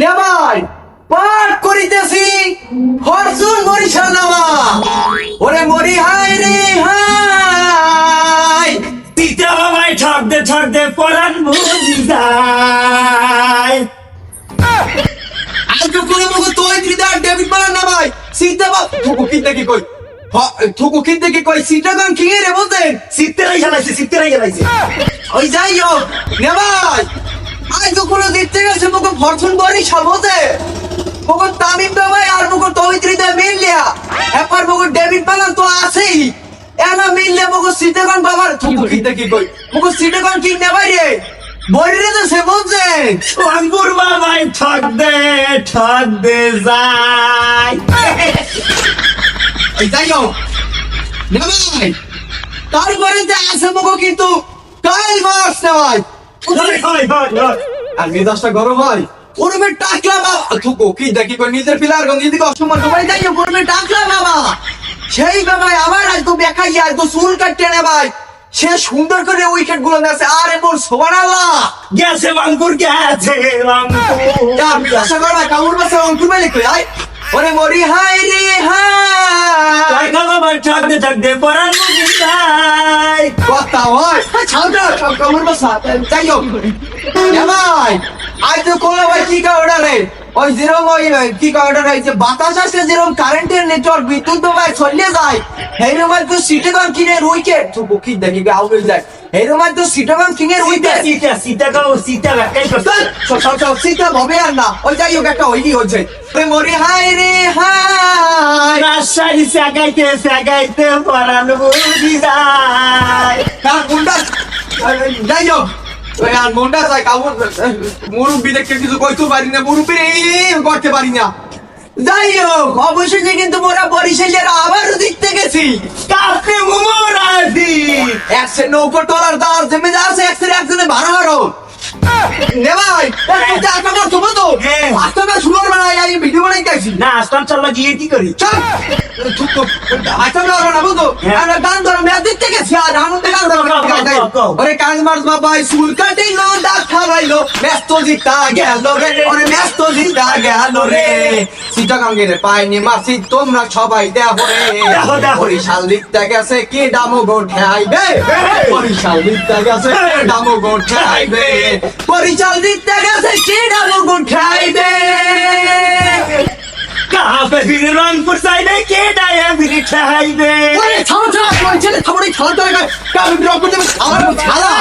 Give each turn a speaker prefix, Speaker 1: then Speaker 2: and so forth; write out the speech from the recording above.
Speaker 1: নেবাই পাঠ করিতেছি ফরচুন বরিশাল নামা। ওরে মরি হাই রে হাই
Speaker 2: তিতা বাবাই ঠক দে ঠক দে পরান বুঝি যায়।
Speaker 1: আজ করে মগো তোই ত্রিদার ডেভিড মালা নামাই। সীতা বা থুকু কিনতে কি কই? থুকু কিনতে কি কই? সীতা গান কি রে বলতেন।
Speaker 2: সিত্তেরাই জ্বালাইছে সিত্তেরাই জ্বালাইছে।
Speaker 1: ওই যাই হোক নেবাই। ফরচুন বরিশাল তামিম বাবাই আর মিললিয়া এরপর ডেভিড তো আছেই। এনা মিললে মুখো সীতাগান বাবার। থুকু কি কই? মুখো সীতাগান কি নেবাই রে। বলি রে তো সে বলছে।
Speaker 2: বাবাই ঠক দে ঠক দে যায়।
Speaker 1: এই যাই হোক। তারপরে যে আছে মুখো কিন্তু কাল মাস নেবাই
Speaker 2: হয় হয় হয় হয়
Speaker 1: আর মেজাজটা গরম হয়। ওরমে টাকলা বাবা। থুকো কি দেখি কই নিজের পিলার গন্ধ দিকে অসম্মান তোমার যাই ওরমে টাকলা বাবা। সেই বাবা আবার আজ তো দেখাই আর তো চুল কাটতে নে ভাই। সে সুন্দর করে উইকেটগুলো নেছে আরে মোর আল্লাহ
Speaker 2: গেছে বাঙ্কুর গেছে
Speaker 1: আমি আশা করবা কামড় বাসা অঙ্কুর মেলে কই? আয়। ওরে মরি হাই রে হাই
Speaker 2: টাকা বাবাই ঠক দে ঠক দে পরান বুঝি যায়
Speaker 1: কথা হয় ছাউটা সব কামড় বাসা যাই হোক। ভাই, আজ তো কোলা ভাই, কি কাউডা রে? ওই যেরকম ওই কি কাউডা রে? যে বাতাস আসলে যেরকম কারেন্টের নেটওয়ার্ক বিদ্যুৎ তো ভাই চলে যায়। হেরোমার তো সিটেগন কিনে রুইকে তো বকি দেখি গাও হয়ে যায় হেরোমার তো
Speaker 2: গাই করতে
Speaker 1: সব সব সব সিটা হবে আর না ওই যাই হোক একটা হচ্ছে। মরি রে
Speaker 2: রাজশাহী সাগাইতে সাগাইতে পরান বুঝি যায়।
Speaker 1: কার মুন্ডা? যাই হোক। আর যাই কামড় মুরব্বি দেখতে কিছু কইতে পারি না মুরব্বি করতে পারি না। যাই হোক অবশেষে কিন্তু মোরা বরিশালের আবারও দেখতে গেছি।
Speaker 2: কাপে মোমরাজি
Speaker 1: একশো নৌকো টলার দাঁড় জমে যা সে একশো একজনে ভাড়া হারো নে ভাই তো।
Speaker 2: হ্যাঁ।
Speaker 1: না আমি ভিডিও বানাই গেছি
Speaker 2: না আসতাম চল গিয়ে কি করি?
Speaker 1: চল। না না বুঝো
Speaker 2: হ্যাঁ।
Speaker 1: আমরা গান ধরো গেছি আর আনন্দে গান ধরো
Speaker 2: কও, কও, কও, কও।
Speaker 1: ওরে কাজ চুল কাটিলো দাঁত খাওয়াইলো ব্যস্ত জিতা গেল রে। ওরে ব্যস্ত জিতা গেল রে। সিটা গাঙ্গে রে পাইনি মাসি তোমরা সবাই দেখো রে। বরিশাল লিখতে গেছে কি ডামো গোঠে আইবে। বরিশাল লিখতে গেছে ডামো গোঠে আইবে বরিশাল লিখতে গেছে কি ডামো গোঠে আইবে
Speaker 2: কাপে ফিরে রংপুর সাইডে কে ডায়ে ফিরে ঠাইবে
Speaker 1: ওরে থামো তোমার ছেলে থামো রে খেলা তো কামি ব্লক করতে আমার ছাড়া